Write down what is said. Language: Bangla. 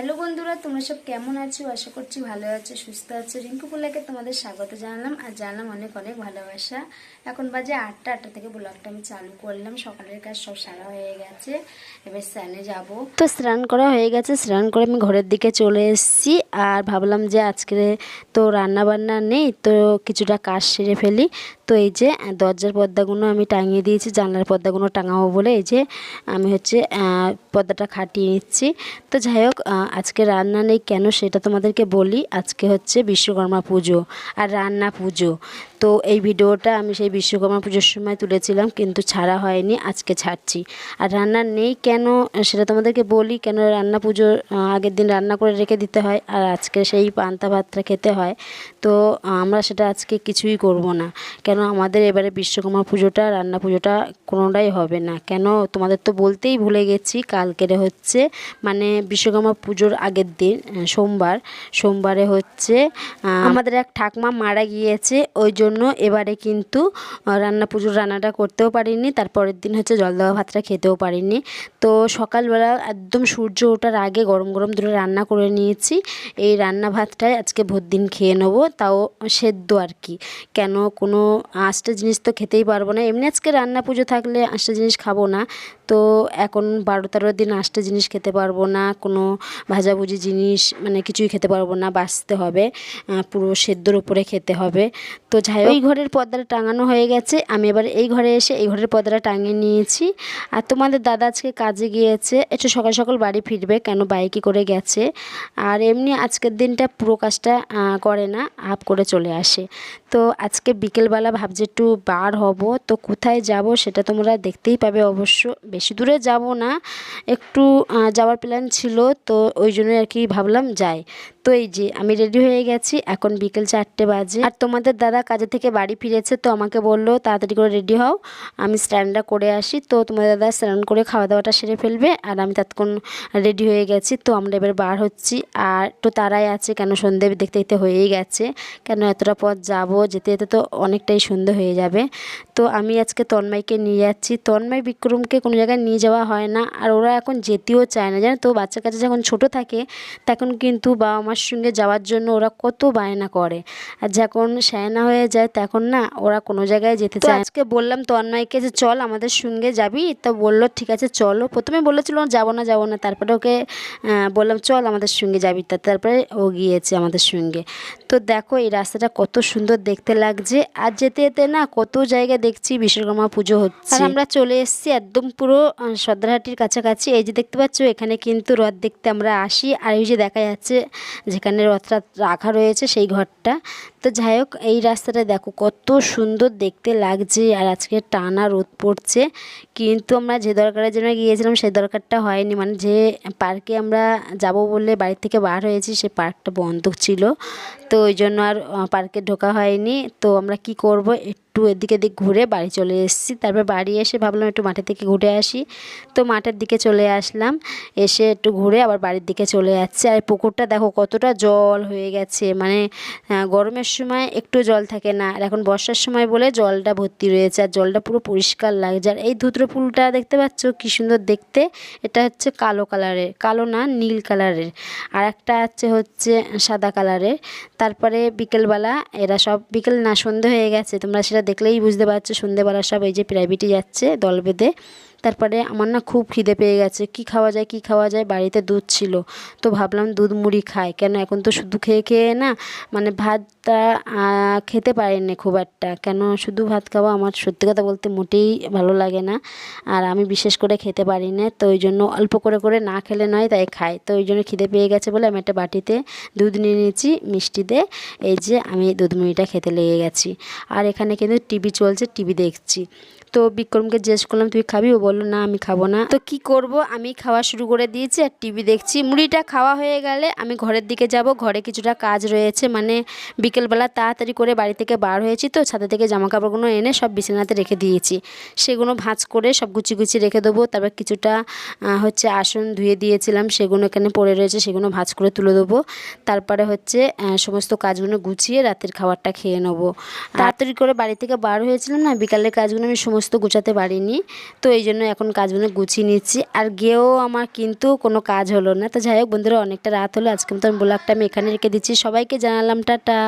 হ্যালো বন্ধুরা, তোমরা সব কেমন আছো? আশা করছি ভালো আছো, সুস্থ আছো। রিঙ্কু পোলাকে তোমাদের স্বাগত জানালাম আর জানালাম অনেক অনেক ভালোবাসা। এখন বাজে আটটা আটটা থেকে ব্লগটা আমি চালু করলাম। সকালের কাজ সব সারা হয়ে গেছে। এবার স্নানে যাব। তো স্নান করা হয়ে গেছে। স্নান করে আমি ঘরের দিকে চলে এসেছি আর ভাবলাম যে আজকে তো রান্না বান্না নেই, তো কিছুটা কাজ সেরে ফেলি। তো এই যে দরজার পর্দাগুলো আমি টাঙিয়ে দিয়েছি, জানলার পর্দাগুলো টাঙাবো বলে এই যে আমি হচ্ছে পর্দাটা খাটিয়ে নিচ্ছি। তো যাই হোক আজকে রান্না নেই কেন সেটা তোমাদেরকে বলি। আজকে হচ্ছে বিশ্বকর্মা পুজো আর রান্না পুজো। তো এই ভিডিওটা আমি সেই বিশ্বকর্মা পুজোর সময় তুলেছিলাম, কিন্তু ছাড়া হয়নি, আজকে ছাড়ছি। আর রান্না নেই কেন, সেটা তোমাদেরকে বলি, কেন রান্না পুজোর আগের দিন রান্না করে রেখে দিতে হয়, আর আজকে সেই পান্তা ভাতটা খেতে হয়। তো আমরা সেটা আজকে কিছুই করব না। কেন আমাদের এবারে বিশ্বকর্মা পুজোটা, রান্না পুজোটা কোনোটাই হবে না। কেন, তোমাদের তো বলতেই ভুলে গেছি, কালকেরে হচ্ছে মানে বিশ্বকর্মা পুজোর আগের দিন সোমবার। সোমবারে হচ্ছে আমাদের এক ঠাকমা মারা গিয়েছে, ওই জন্য এবারে কিন্তু রান্না, পুজোর রান্নাটা করতেও পারিনি, তারপরের দিন হচ্ছে জল দেওয়া ভাতটা খেতেও পারিনি। তো সকালবেলা একদম সূর্য ওঠার আগে গরম গরম দুটো রান্না করে নিয়েছি। এই রান্না ভাতটাই আজকে ভোর দিন খেয়ে নেব, তাও সেদ্ধ আর কি। কেন কোনো আঁশটা জিনিস তো খেতেই পারব না। এমনি আজকে রান্না পুজো থাকলে আঁশটা জিনিস খাব না। তো এখন বারো তেরো দিন আঁশটা জিনিস খেতে পারব না, কোনো ভাজাভুজি জিনিস মানে কিছুই খেতে পারব না, বাঁচতে হবে পুরো সেদ্ধর উপরে খেতে হবে। তো যাই ওই ঘরের পর্দাটা টাঙানো হয়ে গেছে, আমি এবার এই ঘরে এসে এই ঘরের পর্দাটা টাঙিয়ে নিয়েছি। আর তোমাদের দাদা আজকে কাজে গিয়েছে, একটু সকাল সকাল বাড়ি ফিরবে, কেন বাইকে করে গেছে। আর এমনি আজকের দিনটা পুরো কাজটা করে না হাফ করে চলে আসে। তো আজকে বিকেলবেলা ভাবছি একটু বার হব, তো কোথায় যাব সেটা তোমরা দেখতেই পাবে অবশ্য বেশি দূরে যাব না। একটু যাওয়ার প্ল্যান ছিল, তো ওই জন্য আর কি ভাবলাম যাই। তো এই যে, আমি রেডি হয়ে গেছি, এখন বিকেল চারটে বাজে। আর তোমাদের দাদা কাজে থেকে বাড়ি ফিরেছে, তো আমাকে বলল, তাড়াতাড়ি করে রেডি হও, আমি স্ট্যান্ডটা করে আসি। তো তোমাদের দাদা স্নান করে খাওয়া দাওয়াটা সেরে ফেলবে, আর আমি ততক্ষণ রেডি হয়ে গেছি। তো আমরা এবার বার হচ্ছি, আর একটু তারাই আছে কেন সন্ধে দেখতে দেখতে হয়েই গেছে। কেন এতটা পথ যাব, যেতে যেতে তো অনেকটাই সন্ধে হয়ে যাবে। তো আমি আজকে তন্ময়কে নিয়ে যাচ্ছি। তন্ময় বিক্রমকে কোনো জায়গায় নিয়ে যাওয়া হয় না। আর ওরা এখন যেতেও চায় না। জানো তো বাচ্চার কাছে যখন ছোট থাকে তখন কিন্তু বাবা মার সঙ্গে যাওয়ার জন্য ওরা কত বায়না করে। আর যখন সায়না হয়ে যায় তখন না ওরা কোনো জায়গায় যেতে চায়। আজকে বললাম তন্ময়কে যে চল আমাদের সঙ্গে যাবি? তো বলল ঠিক আছে চলো। প্রথমে বলেছিল যাব না যাব না। তারপরে ওকে বললাম চল আমাদের সঙ্গে যাবি। তা তারপরে ও গিয়েছে আমাদের সঙ্গে। তো দেখো এই রাস্তাটা কত সুন্দর দেখতে লাগছে। আর যেতে যেতে না কত জায়গায় দেখছি বিশ্বকর্মা পুজো হচ্ছে। আর আমরা চলে এসেছি একদম পুরো আহ, সর্দারহাটির কাছাকাছি। এই যে দেখতে পাচ্ছ এখানে কিন্তু রথ দেখতে আমরা আসি। আর এই যে দেখা যাচ্ছে যেখানে রথটা রাখা রয়েছে সেই ঘরটা। তো যাই হোক এই রাস্তাটা দেখো কত সুন্দর দেখতে লাগছে। আর আজকে টানা রোদ পড়ছে। কিন্তু আমরা যে দরকারের জন্য গিয়েছিলাম সেই দরকারটা হয়নি। মানে যে পার্কে আমরা যাব বলে বাড়ি থেকে বার হয়েছি সে পার্কটা বন্ধ ছিল। তো ওই জন্য আর পার্কে ঢোকা হয়নি। তো আমরা কি করব একটু এদিক এদিক ঘুরে বাড়ি চলে এসেছি। তারপর বাড়ি এসে ভাবলাম একটু মাঠের থেকে ঘুরে আসি। তো মাঠের দিকে চলে আসলাম। এসে একটু ঘুরে আবার বাড়ির দিকে চলে যাচ্ছে। আর পুকুরটা দেখো কতটা জল হয়ে গেছে। মানে গরমের সময় একটু জল থাকে না। আর এখন বর্ষার সময় বলে জলটা ভর্তি রয়েছে। আর জলটা পুরো পরিষ্কার লাগছে। আর এই ধুতরো ফুলটা দেখতে পাচ্ছ কি সুন্দর দেখতে? এটা হচ্ছে কালো কালারের। কালো না, নীল কালারের। আর একটা আছে হচ্ছে সাদা কালারের। তারপরে বিকেলবেলা এরা সব, বিকেল না সন্ধে হয়ে গেছে। তোমরা সেটা দেখলেই বুঝতে পারছ সন্ধেবেলা সব এই যে প্রাইভেটে যাচ্ছে দল বেঁধে। তারপরে আমার না খুব খিদে পেয়ে গেছে। কি খাওয়া যায়, কি খাওয়া যায়? বাড়িতে দুধ ছিল। তো ভাবলাম দুধ মুড়ি খাই। কেন এখন তো শুধু খেয়ে খেয়ে না মানে ভাতটা খেতে পারিনি খুব একটা। কেন শুধু ভাত খাওয়া আমার সত্যি কথা বলতে মোটেই ভালো লাগে না। আর আমি বিশেষ করে খেতে পারি না তো ওই জন্য অল্প করে করে না খেলে নয়, তাই খাই। তো ওই জন্য খিদে পেয়ে গেছে বলে আমি একটা বাটিতে দুধ নিয়ে নিয়েছি, মিষ্টি দিয়ে। এই যে আমি দুধ মুড়িটা খেতে লেগে গেছি। আর এখানে কিন্তু টিভি চলছে, টিভি দেখছি। তো বিক্রমকে জিজ্ঞেস করলাম তুই খাবি? ও বলল না আমি খাব না। তো কি করব? আমি খাওয়া শুরু করে দিয়েছি আর টিভি দেখছি। মুড়িটা খাওয়া হয়ে গেলে আমি ঘরের দিকে যাব। ঘরে কিছুটা কাজ রয়েছে মানে বিকেলবেলা তাড়াতাড়ি করে বাড়ি থেকে বার হয়েছি তো ছাদে থেকে জামা কাপড়গুলো এনে সব বিছানাতে রেখে দিয়েছি। সেগুলো ভাঁজ করে সব গুছি গুছি রেখে দেবো। তারপর কিছুটা হচ্ছে আসন ধুয়ে দিয়েছিলাম। সেগুলো এখানে পড়ে রয়েছে সেগুলো ভাঁজ করে তুলে দেবো। তারপরে হচ্ছে সমস্ত কাজগুলো গুছিয়ে রাতের খাবারটা খেয়ে নেব। তাড়াতাড়ি করে বাড়ি থেকে বার হয়েছিলাম না বিকালের কাজগুলো আমি সমস্ত সমস্ত গুছাতে পারিনি। তো এই জন্য এখন কাজগুলো গুছিয়ে নিচ্ছি। আর গিয়েও আমার কিন্তু কোনো কাজ হলো না। তো যাই হোক বন্ধুরা, অনেকটা রাত হলো। আজকে মতো ব্লগটা আমি এখানে রেখে দিচ্ছি। সবাইকে জানালাম, টাটা।